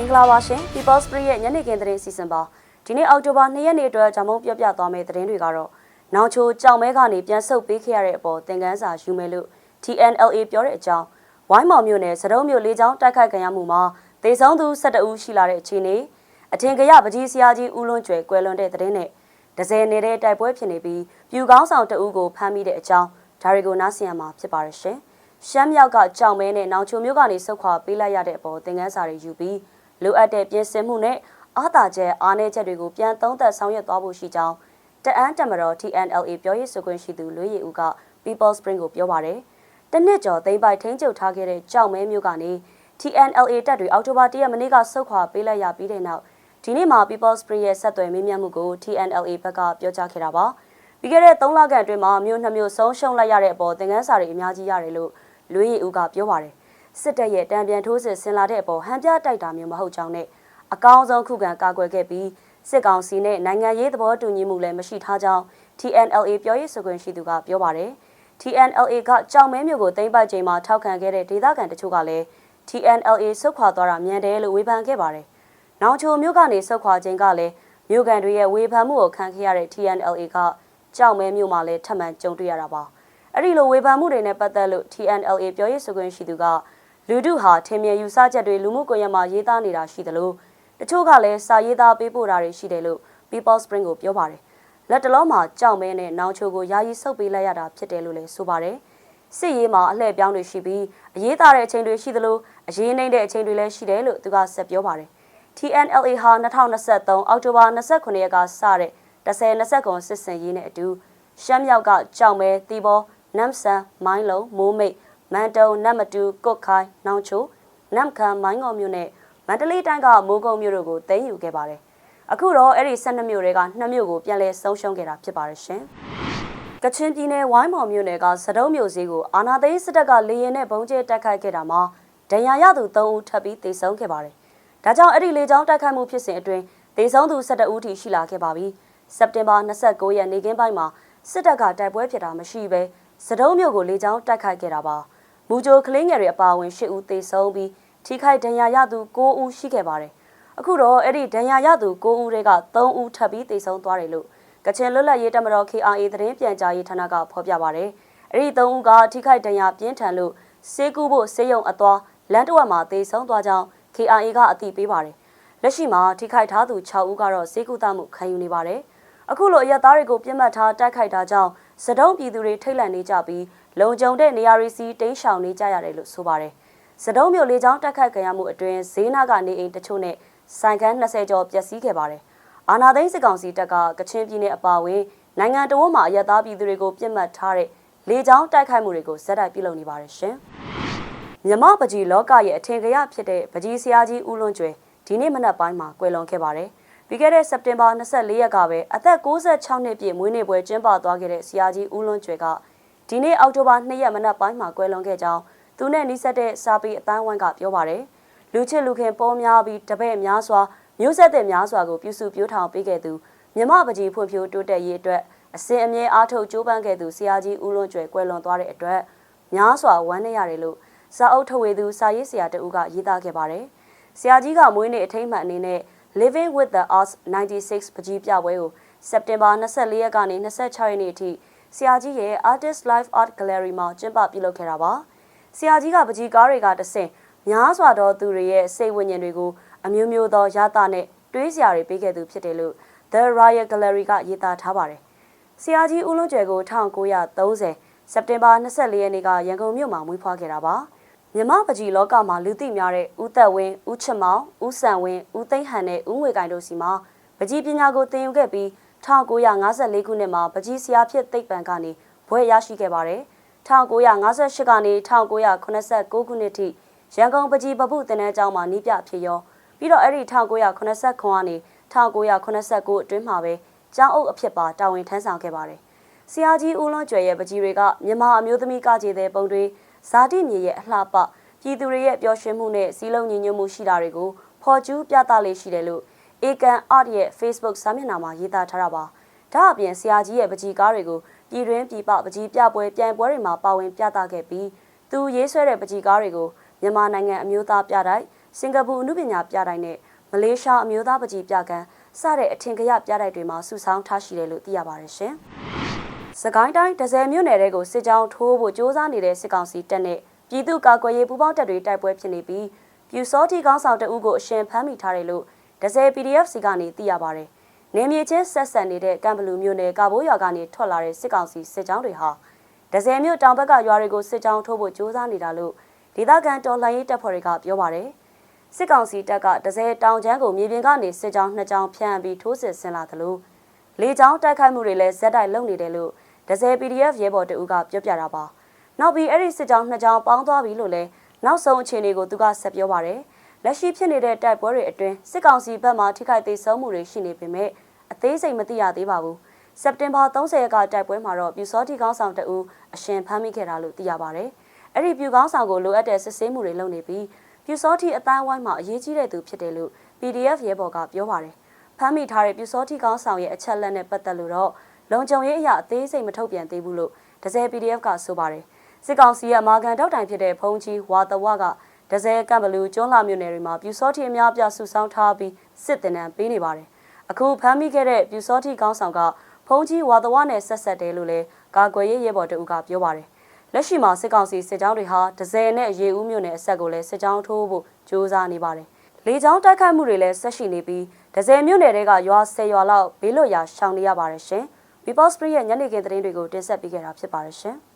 င်္ဂလာပါရှင် People Spree ရဲ့ညနေခင်းသတင်းစီစဉ်ပါဒီနေ့အောက်တိုဘာ2ရက်နေ့အတွက်ဂျာမုံပြပြသွားမယ့်သတင်းတွေကတော့နောင်ချိုကြောင်မဲကနေပြန်ဆုတ်ပေးခဲ့ရတဲ့အပေါ်သင်ခန်းစာယူမယ်လို့ TNLA ပြောတဲ့အကြောင်းဝိုင်းမော်မြို့နယ်စတုံးမြို့လေးချောင်းတိုက်ခိုက်ခံရမှုမှာဒေဆုံးသူ12ဦးရှိလာတဲ့အခြေအနေအထင်ကရပကြီးဆရာကြီးဦးလွန်ကျွယ်ကွယ်လွန်တဲ့သတင်းနဲ့ဒဇယ်နေတဲ့တိုက်ပွဲဖြစ်နေပြီးပြူကောင်းဆောင်တအုပ်ကိုဖမ်းမိတဲ့အကြောင်းဒါတွေကိုနားဆင်ရမှာဖြစ်ပါရရှင်ရှမ်းမြောက်ကကြောင်မဲနဲ့နောင်ချိုမြို့ကနေဆုတ်ခွာပေးလိုက်ရတဲ့အပေါ်သင်ခန်းစာတွေယူပြီး လိုအပ်တဲ့ပြင်ဆင်မှုနဲ့အားသာချက်အားနည်းချက်တွေကိုပြန်သုံးသပ်ဆောင်ရွက်သွားဖို့ရှိကြောင်းတအန်းတမတော် TNLA ပြောရေးဆိုခွင့်ရှိသူလွေးရည်ဦးက People Spring ကိုပြောပါတယ်။တနစ်ကျော်သိမ့်ပိုက်ထိန်းချုပ်ထားခဲ့တဲ့ကြောက်မဲမျိုးကနေ TNLA တပ်တွေအောက်တိုဘာ၁ရက်မနေ့ကဆုတ်ခွာပေးလိုက်ရပြီးတဲ့နောက်ဒီနေ့မှာ People Spring ရဲ့ဆက်သွယ်မေးမြန်းမှုကို TNLA ဘက်ကပြောကြားခဲ့တာပါ။ပြီးခဲ့တဲ့3လခန့်အတွင်းမှာမျိုးနှမျိုးဆုံးရှုံးလိုက်ရတဲ့အပေါ်သင်ခန်းစာတွေအများကြီးရတယ်လို့လွေးရည်ဦးကပြောပါတယ်။ စစ်တပ်ရဲ့တံပြန်ထိုးစစ်ဆင်လာတဲ့အပေါ်ဟန်ပြတိုက်တာမျိုးမဟုတ်ကြောင်းနဲ့အကောင်းဆုံးခုခံကာကွယ်ခဲ့ပြီးစစ်ကောင်စီနဲ့နိုင်ငံရေးသဘောတူညီမှုလည်းမရှိထားကြောင်း TNLA ပြောရေးဆိုခွင့်ရှိသူကပြောပါတယ်။ TNLA ကကြောင်မဲမျိုးကိုသိမ်းပိုက်ချိန်မှာထောက်ခံခဲ့တဲ့ဒေသခံတချို့ကလည်း TNLA ဆုတ်ခွာသွားတာမြန်တယ်လို့ဝေဖန်ခဲ့ပါတယ်။နောင်ချိုမြို့ကနေဆုတ်ခွာချိန်ကလည်းမြို့ကန်တွေရဲ့ဝေဖန်မှုကိုခံခဲ့ရတဲ့ TNLA ကကြောင်မဲမျိုးမှာလည်းထပ်မံကြုံတွေ့ရတာပါ။အဲ့ဒီလိုဝေဖန်မှုတွေနဲ့ပတ်သက်လို့ TNLA ပြောရေးဆိုခွင့်ရှိသူက လူတို့ဟာထင်မြင်ယူဆချက်တွေလူမှုကွန်ရက်မှာရေးသားနေတာရှိသလိုတချို့ကလည်းစာရေးသားပေးပို့တာတွေရှိတယ်လို့ People Spring ကိုပြောပါတယ်။လက်တလုံးမှာကြောက်မဲနဲ့နောင်ချိုကိုယာယီဆုပ်ပေးလိုက်ရတာဖြစ်တယ်လို့လည်းဆိုပါတယ်။စစ်ရေးမှာအလှည့်ပြောင်းတွေရှိပြီးအရေးသားတဲ့အချိန်တွေရှိသလိုအရေးနှိမ့်တဲ့အချိန်တွေလည်းရှိတယ်လို့သူကဆက်ပြောပါတယ်။ TNLA ဟာ2023အောက်တိုဘာ29ရက်ကစတဲ့10-20ကွန်စစ်စင်ရေးနဲ့အတူရှမ်းမြောက်ကကြောက်မဲတီဘောနမ်ဆန်မိုင်းလုံးမိုးမိတ် မန်တုံနတ်မတူကုတ်ခိုင်နောင်ချိုနမ်ခန်မိုင်းငေါ်မြို့နဲ့မန္တလေးတိုင်းကမိုးကုံမြို့တို့ကိုသိမ်းယူခဲ့ပါတယ်။အခုတော့အဲ့ဒီ12မြို့တွေက2မြို့ကိုပြန်လည်ဆုံးရှုံးခဲ့တာဖြစ်ပါတယ်ရှင်။ကချင်ပြည်နယ်ဝိုင်းမော်မြို့နယ်ကစတုံးမြို့စည်းကိုအာနာသိန်းစစ်တပ်ကလေရင်နဲ့ဘုံကျဲတိုက်ခိုက်ခဲ့တာမှာဒဏ်ရာရသူ3ဦးထပ်ပြီးသေဆုံးခဲ့ပါတယ်။ဒါကြောင့်အဲ့ဒီလေကြောင်းတိုက်ခိုက်မှုဖြစ်စဉ်အတွင်းသေဆုံးသူ17ဦးထိရှိလာခဲ့ပါပြီ။စက်တင်ဘာ29ရက်နေ့ကင်းပိုင်းမှာစစ်တပ်ကတိုက်ပွဲဖြစ်တာမရှိဘဲစတုံးမြို့ကိုလေကြောင်းတိုက်ခိုက်ခဲ့တာပါ။ မူဂျိုကလင်းငယ်တွေအပါအဝင်10ဦးသေဆုံးပြီးထိခိုက်ဒဏ်ရာရသူ9ဦးရှိခဲ့ပါတယ်။အခုတော့အဲ့ဒီဒဏ်ရာရသူ9ဦးတွေက3ဦးထပ်ပြီးသေဆုံးသွားတယ်လို့ကချင်လွတ်လပ်ရေးတပ်မတော် KRA သတင်းပြန်ကြားရေးဌာနကဖော်ပြပါတယ်။အဲ့ဒီ3ဦးကထိခိုက်ဒဏ်ရာပြင်းထန်လို့စေကူဖို့စေယုံအသွားလမ်းတဝက်မှာသေဆုံးသွားကြောင်း KRA ကအသိပေးပါတယ်။လက်ရှိမှာထိခိုက်ထားသူ6ဦးကတော့စေကူတမှုခံယူနေပါတယ်။အခုလိုအရက်သားတွေကိုပြစ်မှတ်ထားတိုက်ခိုက်တာကြောင့်စတုံးပြည်သူတွေထိတ်လန့်နေကြပြီး လုံခြုံတဲ့နေရာတွေစီတိမ်းရှောင်နေကြရတယ်လို့ဆိုပါတယ်။စတုံးမြို့လေးချောင်းတက်ခတ်ကြရမှုအတွင်းဈေးနာကနေအိမ်တချို့နဲ့ဆိုင်ခန်း20ကျော်ပျက်စီးခဲ့ပါတယ်။အာနာသိန်းစစ်ကောင်စီတပ်ကကချင်ပြည်နယ်အပါအဝင်နိုင်ငံတော်မှာအရက်သားပြည်သူတွေကိုပြစ်မှတ်ထားတဲ့လေချောင်းတိုက်ခိုက်မှုတွေကိုဇက်တိုက်ပြုလုပ်နေပါတယ်ရှင်။မြမပကြီးလောကရဲ့အထင်ကရဖြစ်တဲ့ပကြီးဆရာကြီးဦးလွန်ကျွယ်ဒီနေ့မနက်ပိုင်းမှာကွယ်လွန်ခဲ့ပါတယ်။ပြီးခဲ့တဲ့စက်တင်ဘာ24ရက်ကပဲအသက်66နှစ်ပြည့်မွေးနေ့ပွဲကျင်းပသွားခဲ့တဲ့ဆရာကြီးဦးလွန်ကျွယ်က ဒီနေ့အောက်တိုဘာ2ရက်မနက်ပိုင်းမှာကွယ်လွန်ခဲ့ကြောင်းသူနဲ့နှိစက်တဲ့စာပေအတိုင်းဝိုင်းကပြောပါတယ်။လူချစ်လူခင်ပေါ်များပြီးတပည့်များစွာမျိုးဆက်တဲ့များစွာကိုပြုစုပြောထောင်ပေးခဲ့သူမြမပကြီးဖွံ့ဖြိုးတိုးတက်ရေးအတွက်အစဉ်အမြဲအားထုတ်ကြိုးပမ်းခဲ့သူဆရာကြီးဦးလွန်ကျွယ်ကွယ်လွန်သွားတဲ့အတွက်များစွာဝမ်းနည်းရတယ်လို့စာအုပ်ထုတ်ဝေသူစာရေးဆရာတဦးကရေးသားခဲ့ပါတယ်။ဆရာကြီးကမွေးနေ့အထိမ်းအမှတ်အနေနဲ့ Living with the Arts 96ပကြီးပြပွဲကိုစက်တင်ဘာ24ရက်ကနေ26ရက်နေ့အထိ ဆရာကြီးရဲ့ Artist Life Art Gallery မှာကျင်းပပြုလုပ်ခဲ့တာပါ။ဆရာကြီးကပကြီးကားတွေကတဆင့်များစွာသောသူတွေရဲ့စိတ်ဝိညာဉ်တွေကိုအမျိုးမျိုးသောရတာနဲ့တွေးစရာတွေပေးခဲ့သူဖြစ်တယ်လို့ The Royal Gallery ကရေးသားထားပါတယ်။ဆရာကြီးဦးလုံးကျွယ်ကို1930စက်တင်ဘာ24ရက်နေ့ကရန်ကုန်မြို့မှာမွေးဖွားခဲ့တာပါ။မြမပကြီးလောကမှာလူသိများတဲ့ဦးသက်ဝင်း၊ဦးချမောင်၊ဦးစံဝင်း၊ဦးသိန်းဟန်နဲ့ဦးငွေကိုင်တို့စီမှာပကြီးပညာကိုသင်ယူခဲ့ပြီး 1954ခုနှစ်မှာပကြီးဆရာဖြစ်သိပ္ပံကနေဘွဲ့ရရှိခဲ့ပါတယ်။1958ကနေ1989ခုနှစ်ထိရန်ကုန်ပကြီးပပုတင်တဲ့ကျောင်းမှာနီးပြဖြစ်ရောပြီးတော့အဲ့ဒီ1989ကနေ1989အတွင်းမှာပဲကျောင်းအုပ်အဖြစ်ပါတာဝန်ထမ်းဆောင်ခဲ့ပါတယ်။ဆရာကြီးဦးလွန်ကျွယ်ရဲ့ပကြီးတွေကမြန်မာအမျိုးသမီးကကြေတဲ့ပုံတွေဇာတိမြေရဲ့အလှပပြည်သူတွေရဲ့ပျော်ရွှင်မှုနဲ့စီးလုံးညီညွတ်မှုရှိတာတွေကိုဖော်ကျူးပြသလေးရှိတယ်လို့ အေကန် art ရဲ့ Facebook စာမျက်နှာမှာရေးသားထားတာပါ။ဒါအပြင်ဆရာကြီးရဲ့ပကြီးကားတွေကိုပြည်တွင်းပြည်ပပကြီးပြပွဲပြိုင်ပွဲတွေမှာပါဝင်ပြသခဲ့ပြီးသူရေးဆွဲတဲ့ပကြီးကားတွေကိုမြန်မာနိုင်ငံအမျိုးသားပြတိုက်စင်ကာပူအမှုပညာပြတိုင်းနဲ့မလေးရှားအမျိုးသားပကြီးပြကန်းစတဲ့အထင်ကရပြတိုက်တွေမှာစုဆောင်းထားရှိတယ်လို့သိရပါတယ်ရှင်။စကိုင်းတိုင်းဒဇယ်မြို့နယ်တဲကိုစစ်ကြောင်းထိုးဖို့စ조사နေတဲ့စစ်ကောင်စီတပ်နဲ့ပြည်သူ့ကာကွယ်ရေးပူးပေါင်းတပ်တွေတိုက်ပွဲဖြစ်နေပြီးပြူစောတိကောင်းဆောင်တအုပ်ကိုအရှင်ဖမ်းမိထားတယ်လို့ ဒဇယ် PDF စီကနေသိရပါတယ်။နေမြေချင်းဆက်ဆက်နေတဲ့ကံဘလူမြို့နယ်ကာဘိုးရွာကနေထွက်လာတဲ့စစ်ကောင်စီစစ်ကြောင်းတွေဟာဒဇယ်မြို့တောင်ဘက်ကရွာတွေကိုစစ်ကြောင်းထိုးဖို့စ조사နေတာလို့ဒေသခံတော်လှန်ရေးတပ်ဖွဲ့တွေကပြောပါတယ်။စစ်ကောင်စီတပ်ကဒဇယ်တောင်ချမ်းကိုမြေပြင်ကနေစစ်ကြောင်းနှစ်ကြောင်းဖြန့်ပြီးထိုးစစ်ဆင်လာသလိုလေကြောင်းတိုက်ခိုက်မှုတွေလည်းဇက်တိုက်လုပ်နေတယ်လို့ဒဇယ် PDF ရဲဘော်တအုပ်ကပြောပြတာပါ။နောက်ပြီးအဲ့ဒီစစ်ကြောင်းနှစ်ကြောင်းပေါင်းသွားပြီလို့လည်းနောက်ဆုံးအခြေအနေကိုသူကဆက်ပြောပါတယ်။ လက်ရှိဖြစ်နေတဲ့တိုက်ပွဲတွေအတွင်းစစ်ကောင်စီဘက်မှထိခိုက်သေးဆုံးမှုတွေရှိနေပေမဲ့အသေးစိတ်မသိရသေးပါဘူး။စက်တင်ဘာ30ရက်ကတိုက်ပွဲမှာတော့ပြူစောတိကောင်းဆောင်တအုပ်အရှင်ဖမ်းမိခဲ့တာလို့သိရပါတယ်။အဲ့ဒီပြူကောင်းဆောင်ကိုလိုအပ်တဲ့စစ်ဆေးမှုတွေလုပ်နေပြီးပြူစောတိအတိုင်းဝိုင်းမှာအရေးကြီးတဲ့သူဖြစ်တယ်လို့ PDF ရဲဘော်ကပြောပါတယ်။ဖမ်းမိထားတဲ့ပြူစောတိကောင်းဆောင်ရဲ့အချက်လက်နဲ့ပတ်သက်လို့တော့လုံခြုံရေးအရာအသေးစိတ်မထုတ်ပြန်သေးဘူးလို့ဒဇယ် PDF ကဆိုပါတယ်။စစ်ကောင်စီရဲ့အမာခံတောက်တိုင်ဖြစ်တဲ့ဖုံးကြီးဝါတဝက ဒဇယ်ကံဘလူကျွန်းလာမြို့နယ်တွေမှာပြူစောတိအများပြစုဆောင်းထားပြီးစစ်တင်တန်းပေးနေပါတယ်။အခုဖမ်းမိခဲ့တဲ့ပြူစောတိကောင်းဆောင်ကဖုံးကြီးဝါတဝနဲ့ဆက်ဆက်တယ်လို့လည်းကာကွယ်ရေးရဲဘော်တအုပ်ကပြောပါတယ်။လက်ရှိမှာစစ်ကောင်စီစစ်ကြောင်းတွေဟာဒဇယ်နဲ့ရေဦးမြို့နယ်အဆက်ကိုလည်းစစ်ကြောင်းထိုးဖို့ကြိုးစားနေပါတယ်။လေကြောင်းတိုက်ခိုက်မှုတွေလည်းဆက်ရှိနေပြီးဒဇယ်မြို့နယ်တွေကရွာ10ရွာလောက်ဘေးလွတ်ရာရှောင်နေရပါတယ်ရှင်။ People Spree ရဲ့ညနေခင်းသတင်းတွေကိုတင်ဆက်ပေးခဲ့တာဖြစ်ပါတယ်ရှင်။